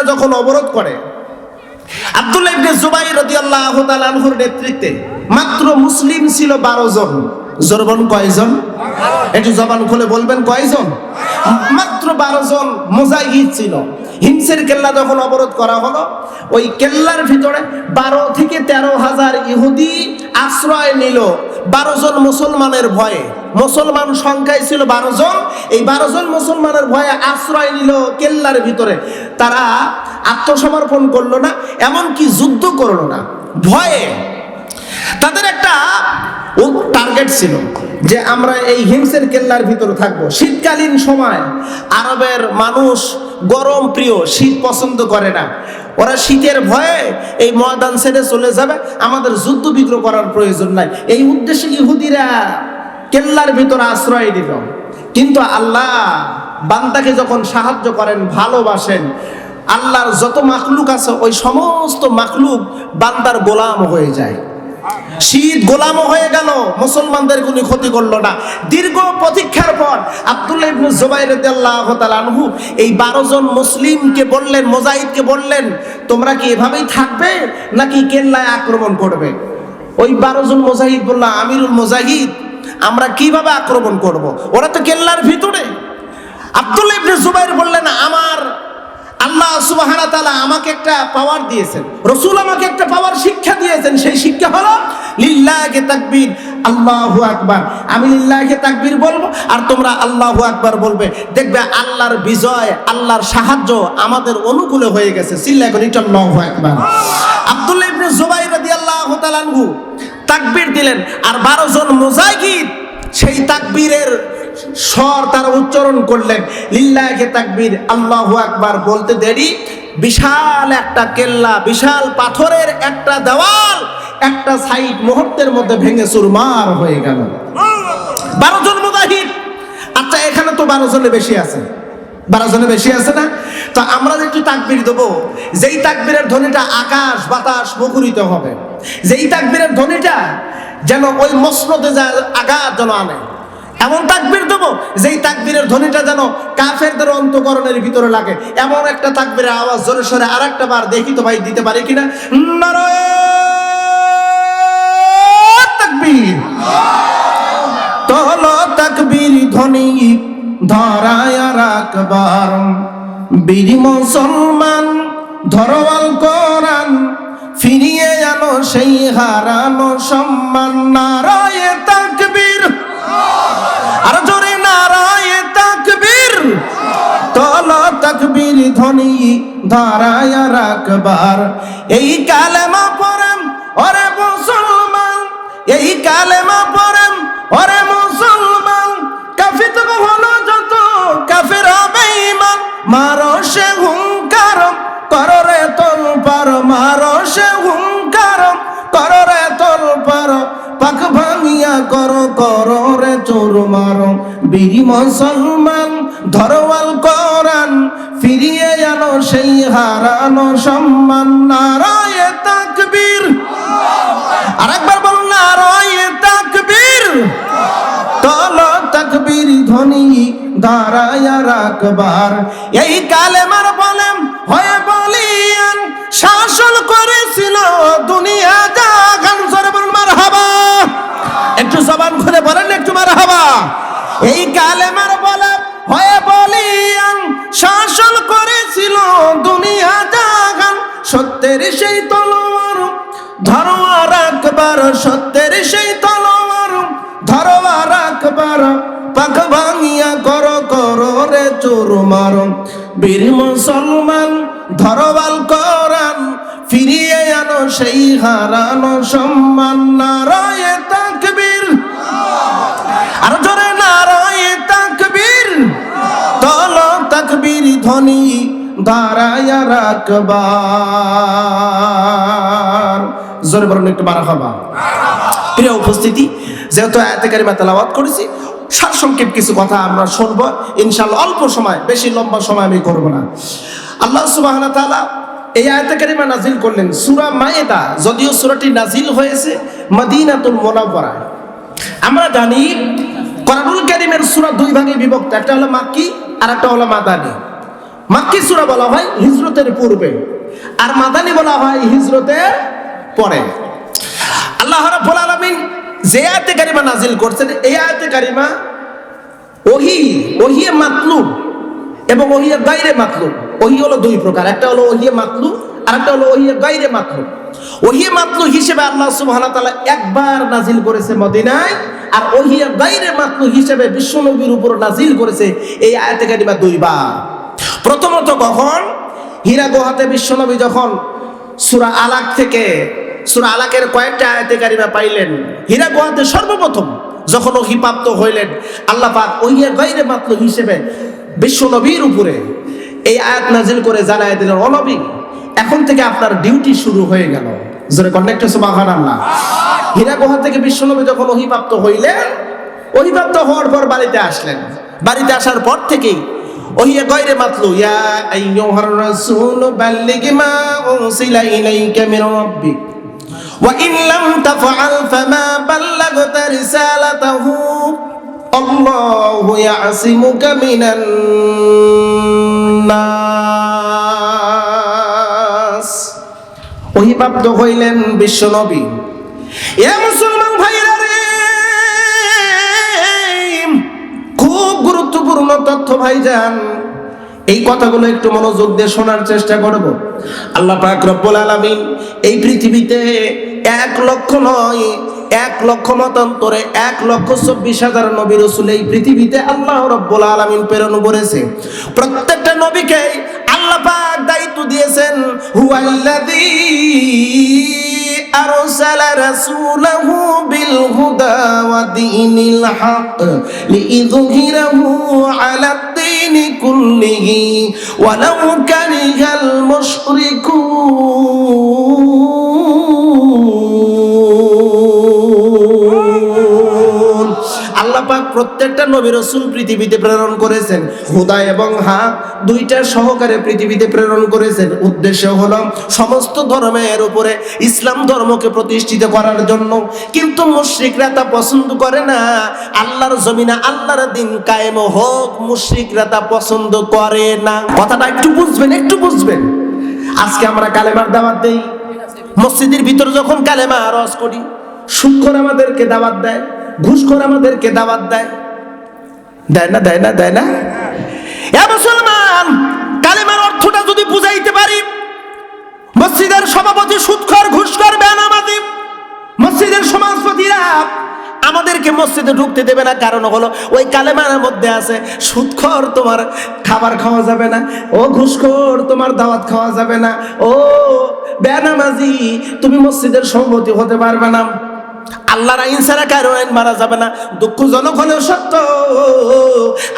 কেল্লা যখন অবরোধ করে, আব্দুল্লাহ ইবনে জুবাইর রাদিয়াল্লাহু তাআলা আনহুর নেতৃত্বে মাত্র মুসলিম ছিল 12 জন। জরবন কয়জন? একটু জবান খুলে বলবেন, কয়জন? মাত্র 12 জন মুজাহিদ ছিল। হিমসের কেল্লা যখন অবরোধ করা হলো, ওই কেল্লার ভিতরে বারো থেকে তেরো হাজার ইহুদি আশ্রয় নিল বারো জন মুসলমানের ভয়ে। মুসলমান সংখ্যায় ছিল বারো জন। এই বারো জন মুসলমানের ভয়ে আশ্রয় নিল কেল্লার ভিতরে। তারা আত্মসমর্পণ করল না, এমনকি যুদ্ধ করল না। ভয়ে তাদের একটা টার্গেট ছিল যে আমরা এই হিমসের কেল্লার ভিতরে থাকব। শীতকালীন সময় আরবের মানুষ গরম প্রিয় শীত পছন্দ করে না। ওরা শীতের ভয়ে এই ময়দান ছেড়ে চলে যাবে। আমাদের যুদ্ধ বিগ্রহ করার প্রয়োজন নাই। এই উদ্দেশ্যে ইহুদিরা কেল্লার ভিতরে আশ্রয় দিল। কিন্তু আল্লাহ বান্দাকে যখন সাহায্য করেন, ভালোবাসেন, আল্লাহর যত মাখলুক আছে, ওই সমস্ত মাখলুক বান্দার গোলাম হয়ে যায়। শীত গোলাম হয়ে গেল, মুসলমানদের কোনো ক্ষতি করল না। দীর্ঘ প্রতীক্ষার পর আব্দুল্লাহ জুবাইর রাদিয়াল্লাহু এই 12 জন মুসলিমকে বললেন মুজাহিদকে বললেন, তোমরা কি এভাবেই থাকবে নাকি কেল্লায় আক্রমণ করবে? ওই 12 জন মুজাহিদ বলল, আমিরুল মুজাহিদ, আমরা কীভাবে আক্রমণ করব? ওরা তো কেল্লার ভিতরে। আব্দুল্লাহ ইবনে জুবাইর বললেন আল্লাহ সুবহানাহু ওয়া তাআলা আমাকে একটা পাওয়ার দিয়েছেন। রসুল আমাকে একটা পাওয়ার শিক্ষা দিয়েছেন। সেই শিক্ষা হলো লিল্লাহি তাকবীর। আল্লাহ আকবার। আমি লিল্লাহি তাকবীর বলব আর তোমরা আল্লাহু আকবার বলবে। দেখবে আল্লাহর বিজয়, আল্লাহর সাহায্য আমাদের অনুকূলে হয়ে গেছে। চিল্লা করে এটা আল্লাহু আকবার। আব্দুল্লাহ ইবনে জুবাইর রাদিয়াল্লাহু তাআলা তাকবীর দিলেন। আর 12 জন মুজাহিদ সেই তাকবীরের স্বর তারা উচ্চারণ করলেন। লিল্লাহে তাকবীর, আল্লাহু আকবার বলতে দেরি। বিশাল একটা কেল্লা, বিশাল পাথরের একটা দেওয়াল, একটা সাইড মুহূর্তের মধ্যে ভেঙে চুরমার হয়ে গেল। বারো জন মুজাহিদ। আচ্ছা এখানে তো বারো জনে বেশি আছে। বারো জনে বেশি আছে না? তো আমরা যে একটু তাকবির দেবো। যেই তাকবীরের ধ্বনিটা আকাশ, বাতাস মুখরিত হবে। যেই তাকবীরের ধ্বনিটা যেন ওই মসনদে যা আঘাত যেন আনে। এমন তাকবীর দেবো, যেই তাকবীরের ধ্বনিটা যেন কাফেরদের অন্তকরণের ভিতরে লাগে। এমন একটা তাকবীরের আওয়াজ জোরে সরে আর একটা বার দেখি তো ভাই দিতে পারি কিনা? তাকবীর। তল তাকবীর ধ্বনি ধরায় রাখবার বীর মুসলমান, ধরওয়াল কোরআন, ফিরিয়ে আনো সেই হারানো সম্মান। নারায় তাকবীর। আর জোরে নারায় তাকবীর। তল তাকবীর ধ্বনি ধরায় রাখবার। এই কালেমা পড়েন, ওরে মুসলমান। এই কালেমা পড়েন, ওরে মুসলমান। কাফি তো হলো যত, কাফের হবে ইমান মারো সে হুঙ্কার কররে তোল পার মারো সে হুঙ্কার কররে তোল পার পাক ভাঙিয়া কর কর রে চোর মারো মুসলমান, ধরওয়াল কোরআন, ফিরিয়ে আনো সেই হারানো সম্মান। তাকবীর। তাকবীর। তল তাকবীর ধ্বনি দাঁড়ায় রাখবার। এই কালেমার বলেন, হয়ে বলিয়ান, শাসন করেছিল দুনিয়া জাগান সত্যের সেই তলোয়ার ধরোয়া রাখবার সত্যের সেই তলোয়ার ধরোয়া রাখবার পাখ ভাঙিয়া কর কর রে চোর মার বীর মুসলমান ধরবাল করান ফিরিয়ে আনো সেই হারানো সম্মান। নারায় তাকবীর। আর জোরে নারায় তাকবীর। তল তাকবীর ধ্বনি দাঁড়ায় রাখবার। জোরে বলুন, একটু মারা খাবা প্রিয় উপস্থিতি, যেহেতু আয়াতে কারিমা তেলাওয়াত করেছি সারসংক্ষেপ কিছু কথা আমরা শুনব। ইনশাল্লাহ অল্প সময়, বেশি লম্বা সময় আমি করব না। আল্লাহ সুবাহ এই আয়াতে কারিমা নাজিল করলেন। সূরা মায়েদা, যদিও সূরাটি নাজিল হয়েছে মদিনাতুল মুনাওয়ারায়। আমরা জানি, কোরআনুল কারীমের সূরা দুই ভাগে বিভক্ত। একটা হলো মাক্কি আর একটা হলো মাদানী। মাক্কি সূরা বলা হয় হিজরতের পূর্বে। আর মাদানী বলা হয় হিজরতের পরে। আল্লাহ রাব্বুল আলামিন যে আয়াতে কারিমা নাজিল করছেন, এই আয়াতে কারিমা ওহি ওহি মাতলুব এবং ওহিয়ে গাইরে মাতলুব। ওহি হলো দুই প্রকার, একটা হলো ওহিয়ে মাতলুব, আর একটা হলো ওহিয়ে গাইরে মাতলুব। ওহিয়ে মাতলু হিসেবে আল্লাহ সুবহানাহু তাআলা একবার নাজিল করেছে মদিনায়, আর ওহিয়ে গাইরে মাতলু হিসেবে বিশ্বনবীর উপর নাজিল করেছে এই আয়াতে কারিমা দুইবার। প্রথমত কখন? হীরা গুহাতে বিশ্বনবী যখন সুরা আলাক থেকে, সুরা আলাকের কয়েকটা আয়াতে পাইলেন, হীরা গুহাতে সর্বপ্রথম যখন ওহি প্রাপ্ত হইলেন, আল্লাহ পাক ওহিয়ে গাইরে মাতলু হিসেবে বিশ্ব নবীর উপরে এই আয়াত নাজিল করে জানায় দিলেন, ও নবী, এখন থেকে আপনার ডিউটি শুরু হয়ে গেল। জোরে কন্ডাক্টর সুবাহান আল্লাহ হীরা গুহা থেকে বিশ্ব নবী যখন অহিপ্রাপ্ত হইলেন অহিপ্রাপ্ত হওয়ার পর বাড়িতে আসলেন। বাড়িতে আসার পর থেকেই ওহিয়া গয়রে মাতলু, ইয়া আইয়ুহার রাসূল, বাল্লিগ মা উনসিলা ইলাইকা মির রাব্বিক। ওয়া ইন লাম তাফআল ফামা বাল্লাগতা রিসালাতাহু, আল্লাহু ইয়াসিমুকা মিনান নাস। ওহিপ্রাপ্ত হইলেন বিশ্বনবী এ মুসলমান ভাইরা গুরুত্বপূর্ণ তথ্য, ভাইজান। এই কথাগুলো একটু মনোযোগ দিয়ে শোনার চেষ্টা করব। আল্লাহ পাক রব্বুল আলামিন এই পৃথিবীতে এক লক্ষ নয়, এক লক্ষ মতান্তরে এক লক্ষ চব্বিশ হাজার নবী রসুল এই পৃথিবীতে আল্লাহ রব্বুল আলামিন প্রেরণ করেছে। প্রত্যেকটা নবীকে আল্লাহ পাক দায়িত্ব দিয়েছেন, হুয়াল্লাযী أرسل رسوله بالهدى ودين الحق ليظهره على الدين كله. ولو كره المشركون. প্রত্যেকটা নবী রসুল পৃথিবীতে প্রেরণ করেছেন। হুদা এবং হা দুইটা সহকারে পৃথিবীতে প্রেরণ করেছেন। উদ্দেশ্য হলো সমস্ত ধর্মের উপরে ইসলাম ধর্মকে প্রতিষ্ঠিত করার জন্য। কিন্তু মুশরিকরা তা পছন্দ করে না। আল্লাহর জমিনা আল্লাহর দিন কায়েম হোক, মুশরিকরা তা পছন্দ করে না। কথাটা একটু বুঝবেন একটু বুঝবেন। আজকে আমরা কালেমার দাওয়াত দেই। মসজিদের ভিতর যখন কালেমা রস করি সুক্ষর আমাদেরকে দাওয়াত দেয়। ঘুষখোর আমাদেরকে দাওয়াত দেয়। দেয় না দেয় না দেয় না। এ মুসলমান, কালেমার অর্থটা যদি বুঝাইতে পারি, মসজিদের সভাপতি সুৎখর ঘুষখর, বেনামাজি, মসজিদের সমাজপতিরা আমাদেরকে মসজিদে ঢুকতে দেবে না। কারণ হলো ওই কালেমার মধ্যে আছে সুৎখর তোমার খাবার খাওয়া যাবে না, ও ঘুষখোর তোমার দাওয়াত খাওয়া যাবে না, ও বেনামাজি, তুমি মসজিদের সভাপতি হতে পারবে না। আল্লাহর আইন ছাড়া কারও আইন মারা যাবে না। দুঃখজনক হলেও সত্য।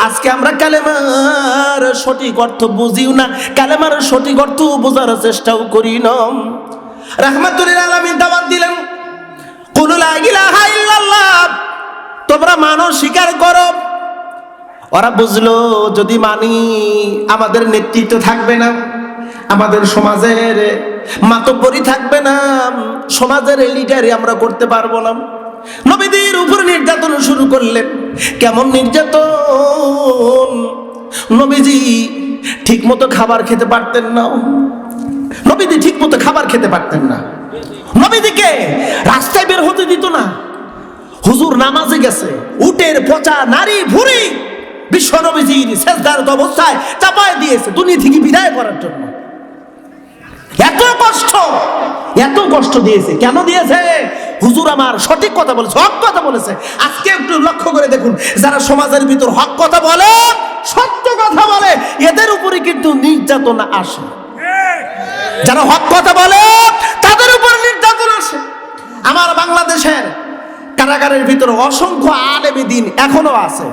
আজকে আমরা কালেমার সঠিক অর্থ বুঝিও না। কালেমার সঠিক অর্থ বোঝার চেষ্টাও করি না। রাহমাতুল্লাহ আলামিন দাওয়াত দিলেন লা ইলাহা ইল্লাল্লাহ তোমরা মানো স্বীকার করো। ওরা বুঝলো, যদি মানি, আমাদের নেতৃত্ব থাকবে না। আমাদের সমাজের মাতব্বরি থাকবে না। সমাজের লিডারই আমরা করতে পারব না। নবীদের উপর নির্যাতন শুরু করলেন কেমন নির্যাতন? নবীজি ঠিক মতো খাবার খেতে পারতেন না। নবীজি ঠিক মতো খাবার খেতে পারতেন না। নবীদিকে রাস্তায় বের হতে দিত না। হুজুর নামাজে গেছে, উটের পচা নারী ভুরি বিশ্ব নবীজির শেষদার অবস্থায় চাপায় দিয়েছে। দুনিয়া থেকে বিদায় করার জন্য। কষ্ট? এত কষ্ট দিয়েছে। কেন দিয়েছে? হুজুর আমার সঠিক কথা বলেছে, হক কথা বলেছে। আজকে একটু লক্ষ্য করে দেখুন, যারা সমাজের ভিতর হক কথা বলে, সত্য কথা বলে, এদের উপরে কিন্তু নির্যাতন আসে। যারা হক কথা বলে, তাদের উপর নির্যাতন আসে। আমার বাংলাদেশের কারাগারের ভিতরে অসংখ্য আলেমী দিন এখনও আছে।